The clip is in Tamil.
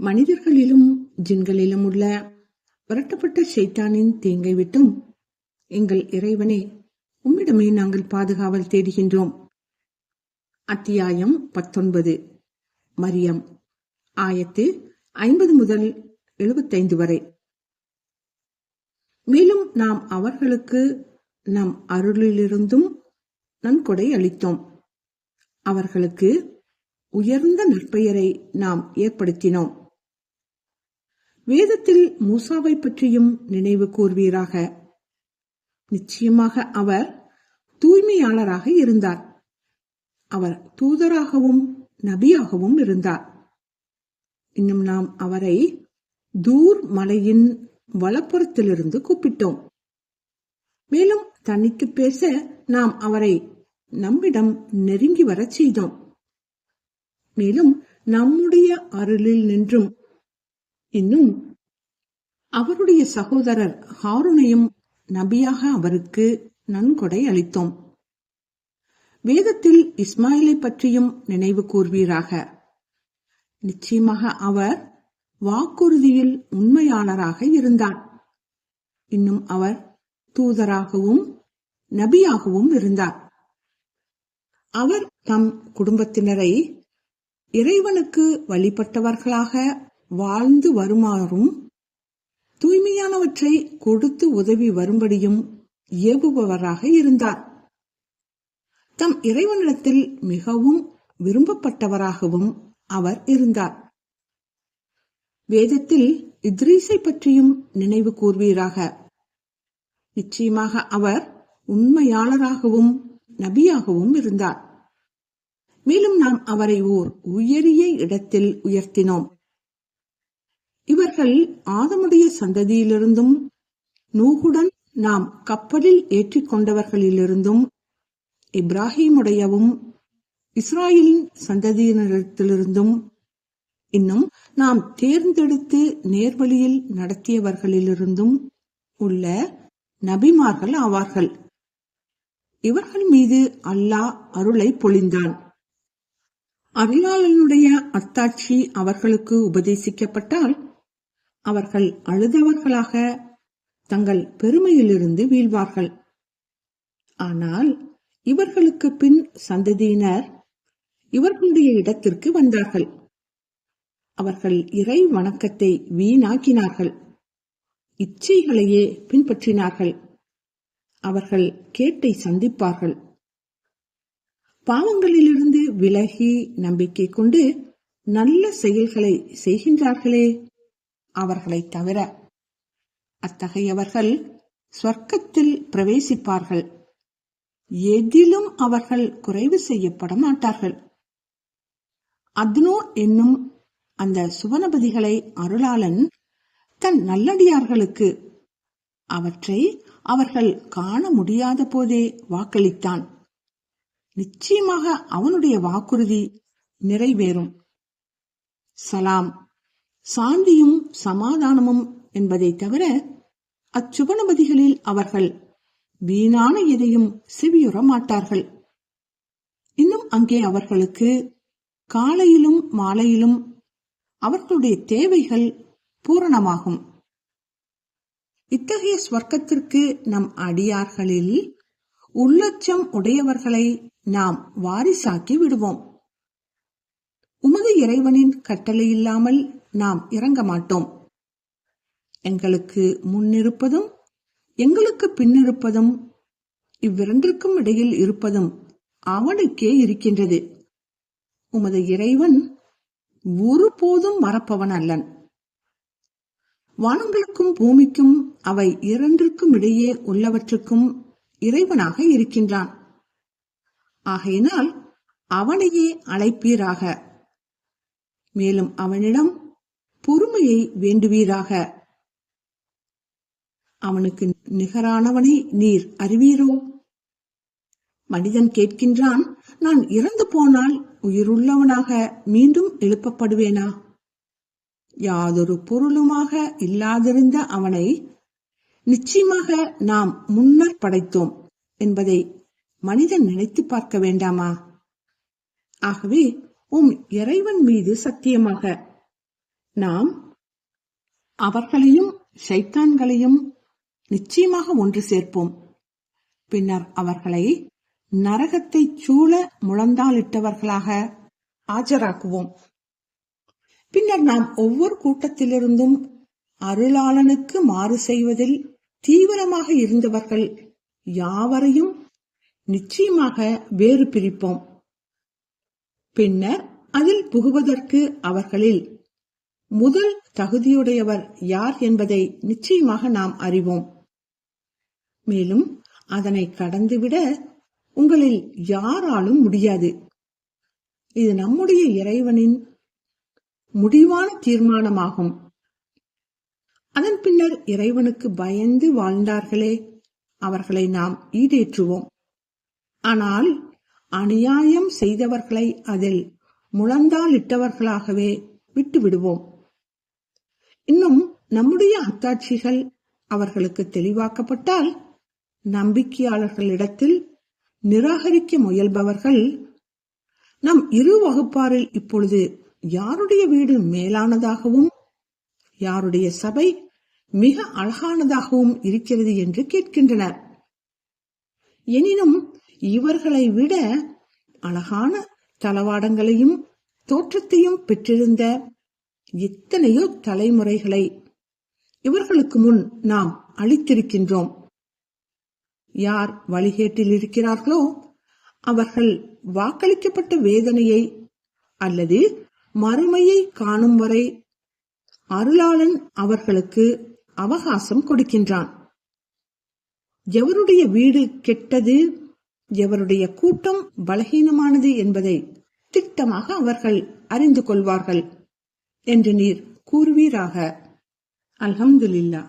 மனிதர்களிலும் ஜின்களிலும் உள்ள விரட்டப்பட்ட ஷைத்தானின் தீங்கை விட்டும் எங்கள் இறைவனே உம்மிடமே நாங்கள் பாதுகாவல் தேடுகின்றோம். அத்தியாயம் பத்தொன்பது. மரியம். ஆயத்து ஐம்பது முதல் எழுபத்தைந்து வரை. மேலும் நாம் அவர்களுக்கு நம் அருளிலிருந்தும் நன்கொடை அளித்தோம். அவர்களுக்கு உயர்ந்த நற்பெயரை நாம் ஏற்படுத்தினோம். வேதத்தில் மூசாவை பற்றியும் நினைவு கூர்வீராக. நிச்சயமாக அவர் தூய்மையாளராக இருந்தார். அவர் தூதராகவும் நபியாகவும் இருந்தார். இன்னும் நாம் அவரை தூர் மலையின் வலப்புறத்திலிருந்து கூப்பிட்டோம். மேலும் தனித்து பேச நாம் அவரை நம்மிடம் நெருங்கி வரச் செய்தோம். மேலும் நம்முடைய அருளில் நின்றும் இன்னும் அவருடைய சகோதரர் ஹாருனையும் நபியாக அவருக்கு நன்கொடை அளித்தோம். வேதத்தில் இஸ்மாயிலை பற்றியும் நினைவு கூர்வீராக. நிச்சயமாக அவர் வாக்குறுதியில் உண்மையாளராக இருந்தார். இன்னும் அவர் தூதராகவும் நபியாகவும் இருந்தார். அவர் தம் குடும்பத்தினரை இறைவனுக்கு வழிபட்டவர்களாக வாழ்ந்து வருமாறும் தூய்மையானவற்றை கொடுத்து உதவி வரும்படியும் ஏவுபவராக இருந்தார். தம் இறைவனிடத்தில் மிகவும் விரும்பப்பட்டவராகவும் அவர் இருந்தார். வேதத்தில் இத்ரீஸை பற்றியும் நினைவு கூர்வீராக. நிச்சயமாக அவர் உண்மையாளராகவும் நபியாகவும் இருந்தார். மேலும் நாம் அவரை ஓர் உயரிய இடத்தில் உயர்த்தினோம். அவர்கள் ஆதமுடைய சந்ததியிலிருந்தும் நூகுடன் நாம் கப்பலில் ஏற்றிக்கொண்டவர்களிலிருந்தும் இப்ராஹிமுடையவும் இஸ்ராயலின் சந்ததியினரிடத்திலிருந்தும் இன்னும் நாம் தேர்ந்தெடுத்து நேர்வழியில் நடத்தியவர்களிலிருந்தும் உள்ள நபிமார்கள் ஆவார்கள். இவர்கள் மீது அல்லாஹ் அருளை பொழிந்தான். அருளாளனுடைய அத்தாட்சி அவர்களுக்கு உபதேசிக்கப்பட்டால் அவர்கள் அழுதவர்களாக தங்கள் பெருமையிலிருந்து வீழ்வார்கள். ஆனால் இவர்களுக்கு பின் சந்ததியினர் இவர்களுடைய இடத்திற்கு வந்தார்கள். அவர்கள் இறை வணக்கத்தை வீணாக்கினார்கள். இச்சைகளையே பின்பற்றினார்கள். அவர்கள் கேட்டை சந்திப்பார்கள். பாவங்களிலிருந்து விலகி நம்பிக்கை கொண்டு நல்ல செயல்களை செய்கின்றார்களே அவர்களை தவிர. அத்தகையவர்கள் சொர்க்கத்தில் பிரவேசிப்பார்கள். எதிலும் அவர்கள் குறைவு செய்யப்பட மாட்டார்கள் அத்னோ என்னும் அந்த சுவனபதிகளை அருளாளன் தன் நல்லடியார்களுக்கு அவற்றை அவர்கள் காண முடியாத போதே வாக்களித்தான். நிச்சயமாக அவனுடைய வாக்குறுதி நிறைவேறும். சலாம். சாந்தியும் சமாதானமும் என்பதை தவிர அச்சுவனபதிகளில் அவர்கள் வீணான எதையும் செவியுற மாட்டார்கள் இன்னும் அங்கே அவர்களுக்கு காலையிலும் மாலையிலும் அவர்களுடைய தேவைகள் பூரணமாகும். இத்தகைய ஸ்வர்க்கத்திற்கு நம் அடியார்களில் உள்ளச்சம் உடையவர்களை நாம் வாரிசாக்கி விடுவோம். உமது இறைவனின் கட்டளை இல்லாமல் நாம் இறங்க மாட்டோம். எங்களுக்கு முன்னிருப்பதும் எங்களுக்கு பின்னிருப்பதும் இவ்விரண்டிற்கும் இடையில் இருப்பதும் அவனுக்கே இருக்கின்றது. உமது இறைவன் ஒருபோதும் மறப்பவன் அல்லன். வானங்களுக்கும் பூமிக்கும் அவை இரண்டிற்கும் இடையே உள்ளவற்றுக்கும் இறைவனாக இருக்கின்றான். ஆகையினால் அவனையே அழைப்பீராக. மேலும் அவனிடம் பொறுமையை வேண்டுவீராக. அவனுக்கு நிகரானவனை நீர் அறிவீரோ? மனிதன் கேட்கின்றான் நான் இறந்து போனால் உயிருள்ளவனாக மீண்டும் எழுப்பப்படுவேனா? யாதொரு பொருளுமாக இல்லாதிருந்த அவனை நிச்சயமாக நாம் முன்னர் படைத்தோம் என்பதை மனிதன் நினைத்து பார்க்க வேண்டாமா? ஆகவே உம் இறைவன் மீது சத்தியமாக நாம் அவர்களையும் ஷைத்தான்களையும் நிச்சயமாக ஒன்று சேர்ப்போம். பின்னர் அவர்களை நரகத்தை சூழ முழந்தாளிட்டவர்களாக ஆஜராக்குவோம். பின்னர் நாம் ஒவ்வொரு கூட்டத்திலிருந்தும் அருளாளனுக்கு மாறு செய்வதில் தீவிரமாக இருந்தவர்கள் யாவரையும் நிச்சயமாக வேறு பிரிப்போம். பின்னர் அதில் புகுவதற்கு அவர்களில் முதல் தகுதியுடையவர் யார் என்பதை நிச்சயமாக நாம் அறிவோம். மேலும் அதனை கடந்துவிட உங்களில் யாராலும் முடியாது. இது நம்முடைய இறைவனின் முடிவான தீர்மானமாகும். அதன் பின்னர் இறைவனுக்கு பயந்து வாழ்ந்தார்களே அவர்களை நாம் ஈடேற்றுவோம். ஆனால் அநியாயம் செய்தவர்களை அதில் முழந்தாலிட்டவர்களாகவே விட்டுவிடுவோம். விடுவோம் இன்னும் நம்முடைய அத்தாட்சிகள் அவர்களுக்கு தெளிவாக்கப்பட்டால் நம்பிக்கையாளர்களிடத்தில் நிராகரிக்க முயல்பவர்கள் நம் இரு வகுப்பாரில் இப்பொழுது யாருடைய வீடு மேலானதாகவும் யாருடைய சபை மிக அழகானதாகவும் இருக்கிறது என்று கேட்கின்றனர். எனினும் இவர்களை விட அழகான தளவாடங்களையும் தோற்றத்தையும் பெற்றிருந்த எத்தனையோ தலைமுறைகளை இவர்களுக்கு முன் நாம் அளித்திருக்கின்றோம். யார் வழிகேட்டில் இருக்கிறார்களோ அவர்கள் வாக்களிக்கப்பட்ட வேதனையை அல்லது மறுமையை காணும் வரை அருளாளன் அவர்களுக்கு அவகாசம் கொடுக்கின்றான். எவருடைய வீடு கெட்டது எவருடைய கூட்டம் பலகீனமானது என்பதை திட்டமாக அவர்கள் அறிந்து கொள்வார்கள். என்று நீர் கூறுவீராக. அல்ஹம்துலில்லா